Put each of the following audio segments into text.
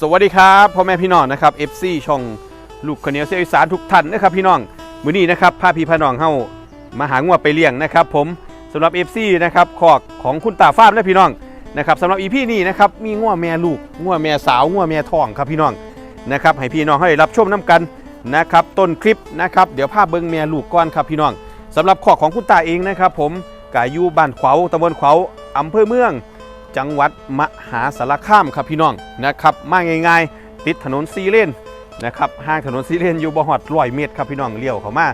สวัสดีครับพ่อแม่พี่น้องนะครับ FC ช่องลูกคนเนียวเสียอีสานทุกท่านนะครับพี่น้องมื้อนี้นะครับพาพี่พาน้องเฮามาหางวไปเลี้ยงนะครับผมสำหรับ FC นะครับคอกของคุณตาฟามและพี่น้องนะครับสำหรับ EP นี้นะครับมีงัวแม่ลูกงัวแม่สาวงัวแม่ท้องครับพี่น้องนะครับให้พี่น้องให้รับชมน้กันนะครับต้นคลิปนะครับเดี๋ยวภาพเบิ้งแม่ลูกก่อนครับพี่น้องสำหรับคอกของคุณตาเองนะครับผมกายูบ้านขวาวตำบลขวาวอำเภอเมือง จังหวัดมหาสารคามครับพี่น้องนะครับมาง่ายๆ ติดถนนซีเลนนะครับห้างถนนซีเลนอยู่บ่ฮอดร้อยเมตรครับพี่น้องเลี้ยวเข้ามา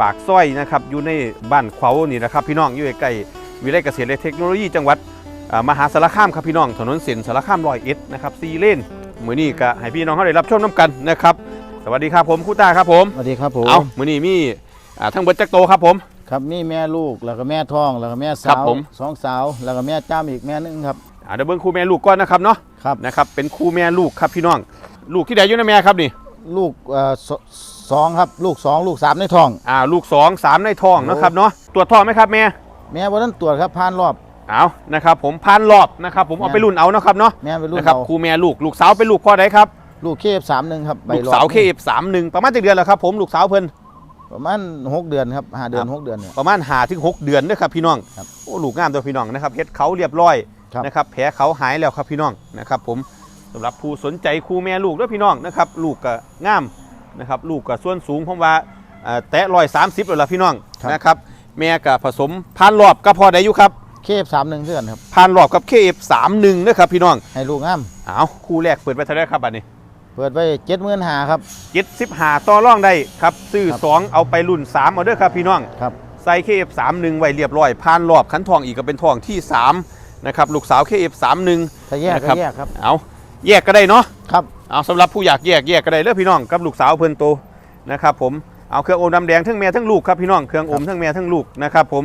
ปากซอยนะครับอยู่ในบ้านเขานี่นะครับพี่น้องอยู่ใกล้ๆวิทยาลัยเกษตรและเทคโนโลยีจังหวัดอ่ามหาสารคามครับพี่น้อง ถนนเส้นสารคามร้อยเอ็ดนะครับซีเลนมื้อนี้ก็ให้พี่น้องเขาได้รับชมน้กันนะครับสวัสดีครับผมครูตาครับผมสวัสดีครับผมเอามื้อนี้มีอ่าทั้งเบิดจักโตครับผม ครับมีแม่ลูกแล้วก็แม่ท้องแล้วก็แม่ครัสาบวผม สองสาวแล้วก็แม่จ้ามอีกแม่หนึงครับ อ่าเดี๋ยวเบิ่งครูแม่ลูกก่อนนะครับเนาะครับ นะครับเป็นครูแม่ลูกครับพี่น้อง ลูกที่ใดอยู่นะแม่ครับนี่ลูกเอ่อสสองครับลูกสองลูกสามในท้อง อ่าลูก2 3ในท้องโอ้นะครับเนาะตรวจท้องไหมครับแม่แม่วันนั้นตรวจครับผ่านรอบ เอานะครับผมพันรอบนะครับผมเอาไปรุ่นเอานะครับเนาะแม่เป็นลูกนะครับเราครูแม่ลูกลูกสาวเป็นลูกพ่อใดครับ ลูกเคฟสามหนึ่งครับใบลูกรอบสาวเคฟสามหนึ่งประมาณจะเดือนแล้วครับผมลูกสาวเพิ่น ประมาณหกเดือนครับห้าเดือนครับหกเดือนเนี่ย ประมาณหาถึงหกเดือนเด้อครับพี่น้องครับโอ้ลูกงามตัวพี่น้องนะครับเฮ็ดเขาเรียบร้อยครับ นะครับแผลเขาหายแล้วครับพี่น้องนะครับ ผมสำหรับผู้สนใจครูแม่ลูกเด้วยพี่น้องนะครับลูกก็งามนะครับลูกก็ส่วนสูงผมว่าเอ่อแตะร้อยสามสิบแล้วล่ะพี่น้องนะครับแม่ก็ผสมพันรอบก็พอได้อยู่ครับเคฟสามหนึ่งเท่ากันครับพันรอบกับเคฟสามหนึ่งนะครับพี่น้องให้ลูกงามเอาคู่แรกเปิดไปเท่าไหรครับบัดนี้เปิดไว้เจ็ดหมื่นหาครับเจ็ดสิบหาต่อร่องได้ครับ ซื้อครับสองเอาไปรุ่นสามเอาเด้อครับพี่น้องครับใส่เคฟสามหนึ่งไว้เรียบร้อยพันรอบขันทองอีกก็เป็นทองที่สามนะครับลูกสาวเคฟสามหนึ่งถ้าแยกนะครับก็แยกครับเอาแยกก็ได้เนาะครับเอาสำหรับผู้อยากแยกแยกก็ได้เด้อพี่น้องกับลูกสาวเพิ่นโตนะครับผมเอาเครื่องอมน้ำแดงทั้งแม่ทั้งลูกครับพี่น้องเครื่องอมทั้งแม่ทั้งลูกนะครับผม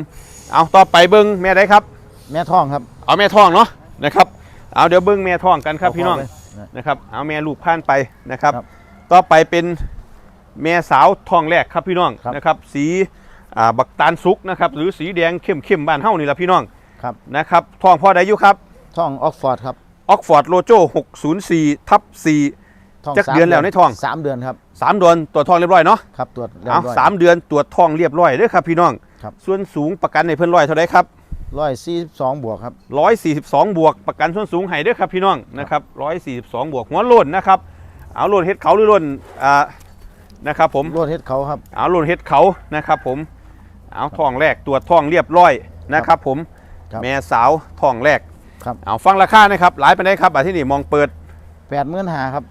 เอาต่อไปเบิ้งแม่ได้ครับ แม่ท้องครับ เอาแม่ท้องเนาะนะครับเอาเดี๋ยวเบิ้งแม่ท้องกันครับเอาพี่น้องเข้าไป นะครับเอาแม่ลูกผ่านไปนะครับครับต่อไปเป็นแม่สาวท้องแรกครับพี่น้องครับนะครับ สีอ่าบักตาลสุกนะครับหรือสีแดงเข้มเข้มๆบ้านเฮานี่แหละพี่น้องครับนะครับท้องพ่อใดอยู่ครับท้องออกฟอร์ดครับออกฟอร์ดโลโจ604ทับ4ท้องจักสามเดือนแล้วในท้องสามเดือนครับสามเดือนตรวจท้องเรียบร้อยเนาะครับตรวจเรียบเอาร้อยสามเดือนตรวจท้องเรียบร้อยเด้อครับพี่น้องครับส่วนสูงประกันในเพิ่นร้อยเท่าไรครับ ร้อยสี่สิบสองบวกครับร้อยสี่สิบสองบวกประกันส่วนสูงให้เด้อครับพี่น้องนะครับร้อยสี่สิบสองบวกหัวโล้นนะครับเอาโล้นเฮ็ดเขาหรือโล้นอ่านะครับผมรวดเฮ็ดเขาครับเอาโล้นเฮ็ดเขานะครับผมเอาท้องแรกตรวจท้องเรียบร้อยนะครับ ผมครับแม่สาวท้องแรกครับเอาฟังราคานะครับหลายไปได้ครับอะที่นี่มองเปิดแปดหมื่นหาครับ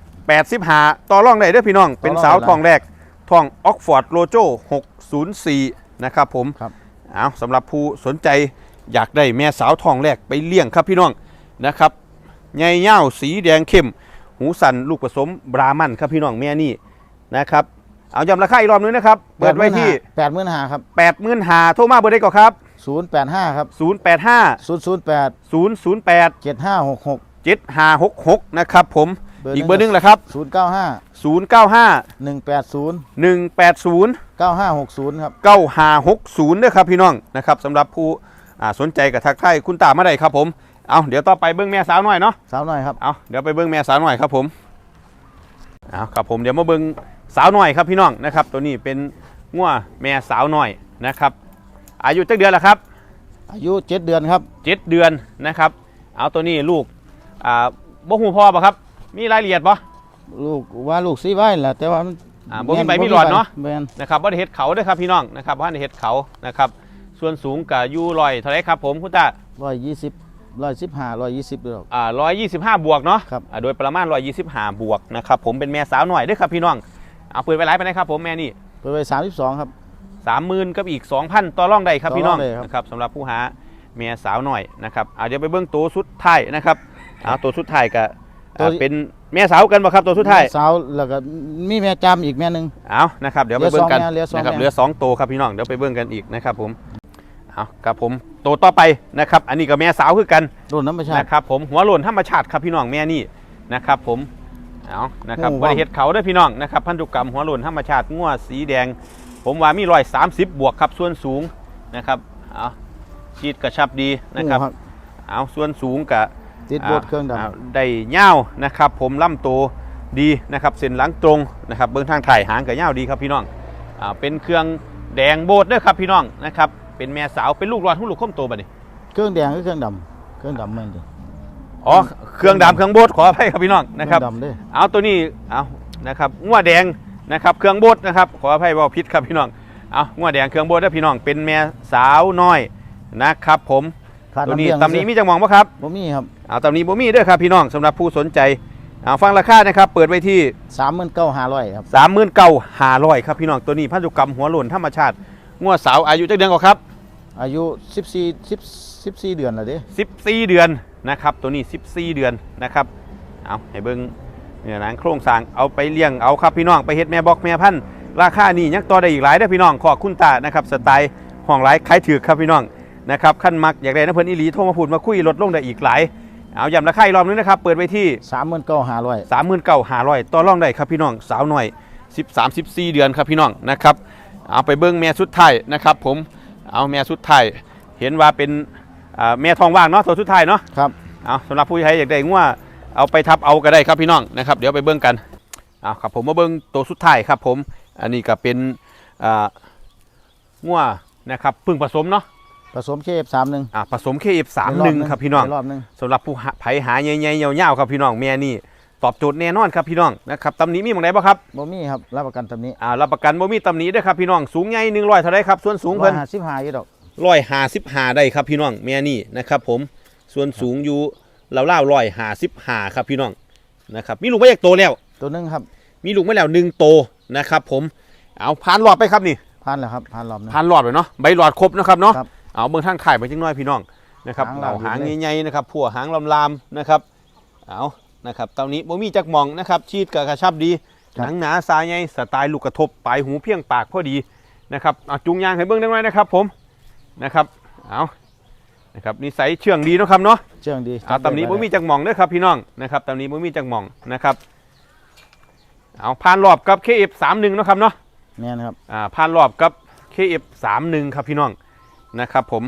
85ต่อรองได้เด้อพี่น้อง เป็นต่อรองสาวได้ท้องแรกท้องออกฟอร์ดโลโจ604นะครับผมครับเอาสำหรับผู้สนใจ อยากได้แม่สาวท้องแรกไปเลี้ยงครับพี่น้องนะครับใหญ่เง่าสีแดงเข้ม หูสันลูกผสมบรามันครับพี่น้องแม่นี่นะครับเอาย้ำราคาอีกรอบนึงนะครับเปิดไว้ที่แปดหมื่นหาครับ8 0 0 0 0หาโทรมาเบอร์ได้ก่อนครับศูนย์แปดห้าครับ085ศูนย์ศูนย์แปด008เจ็ดห้าหกหก7566นะครับผมเบอร์หนึ่งอีกเบอร์หนึงแหละครับศูนย์เก้าห้า095หนึ่งแปดศูนย์180เก้าห้าหกศูนย์ครับ9560นะครับพี่น้องนะครับสำหรับผู้ อ่าสนใจกับทักทายคุณตามาได้ครับผมเอาเดี๋ยวต่อไปเบิ้งแม่สาวหน่อยเนาะสาวหน่อยครับเอาเดี๋ยวไปเบิ้งแม่สาวหน่อยครับผมเอาครับผมเดี๋ยวมาเบิ้งสาวหน่อยครับพี่น้องนะครับ ตัวนี้เป็นงัวแม่สาวหน่อยนะครับ อายุจักเดือนละครับ อายุเจ็ดเดือนครับเจ็ดเดือนนะครับ เอาตัวนี้ลูกอ่าบ่หูพ่อปะครับ มีรายละเอียดปะลูกว่าลูกซีไว้แหละแต่ว่ามันอ่าบ่มีใบมีหลอดเนาะแมนนะครับว่าได้เห็ดเขาเด้วยครับพี่น้องนะครับว่าได้เห็ดเขานะครับ ส่วนสูงกับยูลอยเท่าไหรครับผมคุณตาร้อยยี่สิบร้อยสิบห้าร้อยยี่สิบดอก อ่าร้อยยี่สิบห้าบวกเนาะครับ อ่าโดยประมาณร้อยยี่สิบห้าบวกนะครับผมเป็นแม่สาวหน่อยเด้วยครับพี่น้องเอาปืนไปไล่ไปไหนครับผมแม่นี่เปิดไปสามสิบสองครับ สามหมื่นกับอีกสองพันต่อร่องใดครับพี่น้องต่อรองได้ครับ นะครับสำหรับผู้หาแม่สาวหน่อยนะครับเอาเดี๋ยวไปเบิ้งตัวสุดท้ายนะครับเอาตัวสุดท้ายกับเป็นแม่สาวกันบ่ครับตัวสุดท้ายสาวแล้วก็มีแม่จำอีกแม่หนึ่ง เอานะครับ เดี๋ยวไปเบิ้งกันเหลือสองแม่นะครับเหเหลืลืออสสอองงตัวครับพี่น้อง เดี๋ยวไปเบิ้งกันอีกนะครับผม เอาครับผมตัวต่อไปนะครับ อันนี้ก็แม่สาวคือกันรุ่นน้ำประชาตินะครับผมหัวโลนธรรมชาติครับพี่น้องแม่นี่นะครับ ผมเอานะครับโอ้บริเฮ็ดเขาเด้วยพี่น้องนะครับพันธุกรรมหัวโลนธรรมชาติงัวสีแดง ผมว่ามีรอย30บวกครับส่วนสูงนะครับเอาชีดกระชับดีนะครับโอ้เอาส่วนสูงกับติดโบดเครื่องดำาได้เง่าวนะครับ ผมล่ำโตวดีนะครับเส้นหลังตรงนะครับเบื้องทางถ่ายหางกับเง่าวดีครับพี่น้องอ่าเป็นเครื่องแดงโบดเด้อครับพี่น้องนะครับ เป็นแม่สาวเป็นลูกรอดหุ้ลูกข้มโตบัดนี้เครื่องแดงหรือเครื่องดำเครื่องดำแม่นดิอ๋อเครื่องดำเครื่องโบดขออภัยครับพี่น้องนะครับเคองดำเด้อเอาตัวนี้เอานะครับงัวแดงนะครับเครื่องบดนะครับขออภัยว่าพิษครับพี่น้องเอางัวแดงเครื่องบดนะพี่น้องเป็นแม่สาวน้อยนะครับ ผมขาดตัวน้ำนี้เลี้ยงตำนี้มีจังมองปะครับบ่มีครับเอาตำนี้บ่มีเด้อครับพี่น้องสำหรับผู้สนใจเอาฟังราคานะครับเปิดไว้ที่สามหมื่นเก้าห้าร้อยครับ3 9 5 0 0ครับพี่น้องตัวนี้พันธุกรรมหัวโหล่นธรรมชาติ งัวสาวอายุจักเดือนกว่าครับ อายุ 14 10 14 เดือนแล้วเด้14 เดือนนะครับ ตัวนี้ 14 เดือนนะครับเอาให้เบิ่งเนี่ยหนังโครงสร้างเอาไปเลี้ยงเอาครับพี่น้องไปเฮ็ดแม่บอกแม่พันธุ์ราคานี่ยังต่อได้อีกหลายเด้อพี่น้องขอคุณตานะครับสไตล์ห้องหลายขายถือครับพี่น้องนะครับขั้นมักอยากได้นะเพิ่นอีหลีโทรมาพูดมาคุยลดลงได้อีกหลายเอาย้ำราคาอีกรอบนึงนะครับเปิดไว้ที่สามหมื่นเก้าห้าร้อย39,500ต่อรองได้ครับพี่น้องสาวหน่อย 13 14 เดือนครับพี่น้องนะครับ เอาไปเบิ่งแม่สุดท้ายนะครับผมเอาแม่สุดท้ายเห็นว่าเป็นอ่าแม่ทองว่างเนาะตัวสุดท้ายเนาะครับเอาสำหรับผู้ใช้อยากได้งัวเอาไปทับเอาก็ได้ครับพี่น้องนะครับเดี๋ยวไปเบิ่งกันเอาครับผมมาเบิ่งตัวสุดท้ายครับผมอันนี้ก็เป็นอ่างัวนะครับพึ่งผสมเนาะผสมเคฟสามหนึ่งอ่าผสม KF31 ครับพี่น้องรอบหนึงสำหรับผู้หาไผหาใหญ่ๆยาวๆครับพี่น้องแม่นี่ ตอบโจทย์แน่นอนครับพี่น้องนะครับตำหนี้มีหมองไหนบ้างครับบ่มีครับรับประกันตำนี้อ่ารับประกันบ่มีตำหนี้ด้วยครับพี่น้องสูงใหญ่100เท่าไรครับส่วนสูงเพิ่น ห้าสิบห้าอยู่ดอก ร้อยห้าสิบห้าได้ครับพี่น้องแม่นี่นะครับผมส่วนสูงอยู่เล่าๆร้อยห้าสิบห้าครับพี่น้องนะครับมีลูกไม่อยากโตแล้ว ตัวหนึงครับมีลูกไม่แล้วหนึ่งโตนะครับผมเอาผ่านหลอดไปครับนี่พันแล้วครับพันรอบหนึง ผ่านหลอดไปเนาะใบหลอดครบนะครับเนาะครับเอาเบิ่งทางข่ายไปจังน้อยพี่น้องนะครับหางเอาลาวหางอยู่เลยใหญ่ๆนะครับผัวหางลามๆนะครับเอา นะครับตอนนี้บ่มีจักหมองนะครับชีดกับกระชับดีหนังหนาสายใหญ่สไตล์ลูกกระทบปลายหูเพียงปากพอดีนะครับเอาจุงยางให้เบิ่งได้ไหมนะครับ ผมนะครับเอานะครับนิสัยเชื่องดีเนาะครับเนาะเชื่องดีเอาตำนี้บ่มีจักหมองเด้อครับพี่น้องนะครับตำนี้บ่มีจักหมองนะครับเอาผ่านรอบกับ KF31 เนาะครับเนาะแม่นครับอ่าผ่านรอบกับ KF31 ครับพี่น้องนะครับ ผม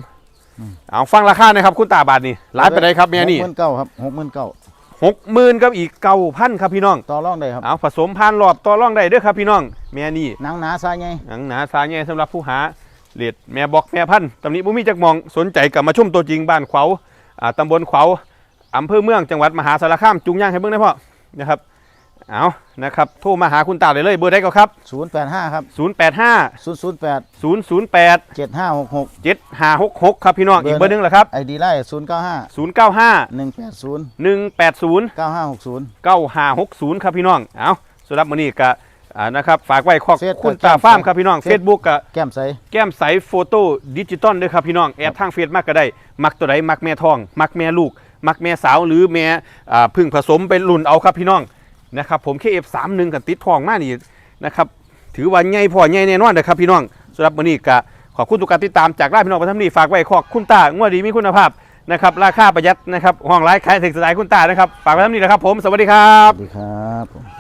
อืมเอาฟังราคาหนะครับคุณตาบาทนี่ร้านไปได้ครับแม่นี่หกหมื่นเก้าครับหกหมื่นเก้า หกหมื่นกับอีกเก้าพันครับพี่น้องต่อรองได้ครับเอาผสมผ่านรอบต่อรองได้เด้อครับพี่น้องแม่นี่หนังหนาสายไงหนังหนาสายใหญ่สำหรับผู้หาเลดแม่บอกแม่พันธุ์ตำนี้บ่มีจักหมองสนใจกับมาชมตัวจริงบ้านขวาวอ่าตำบลขวาวอำเภอเมืองจังหวัดมหาสารคามจุงย่างให้เบิ่งได้พ่อนะครับ เอานะครับโทรมาหาคุณตาได้เลยเบอร์ได้ก็ครับ ศูนย์แปดห้าครับ085 ศูนย์ศูนย์แปด008 เจ็ดห้าหกหก 7566 ครับพี่น้องอีกเบอร์หนึงเหรอครับ ไอดีไล่ศูนย์เก้าห้า095 หนึ่งแปดศูนย์180 เก้าห้าหกศูนย์ 9560 ครับพี่น้อง เอาสำหรับมื้อนี้ก็อ่านะครับ ฝากไว้ขอบเฟซคุณเอ่อตาแก้มฟาร์มครับพี่น้องเฟซ Facebook ก็แก้มใส แก้มใสโฟโต้ดิจิตอลด้วยครับพี่น้อง แอดทางเฟซมากก็ได้ มักตัวใดมักแม่ทอง มักแม่ลูก มักแม่สาวหรือแม่อ่าพึ่งผสมเป็นรุ่นเอาครับพี่น้อง นะครับผม KF31 กับติดทองมากนี่นะครับถือว่าใหญ่พอใหญ่แน่นอนนะครับพี่น้องสำหรับวันนี้ก็ขอบคุณทุกการติดตามจากร้านพี่น้องประทับนี้ฝากไว้ขอบคุณตางวดดีมีคุณภาพนะครับราคาประหยัดนะครับห้องไร้ขายถึงสไตล์คุณตานะครับฝากไว้ทำนี้นะครับผมสวัสดีครับสวัสดีครับ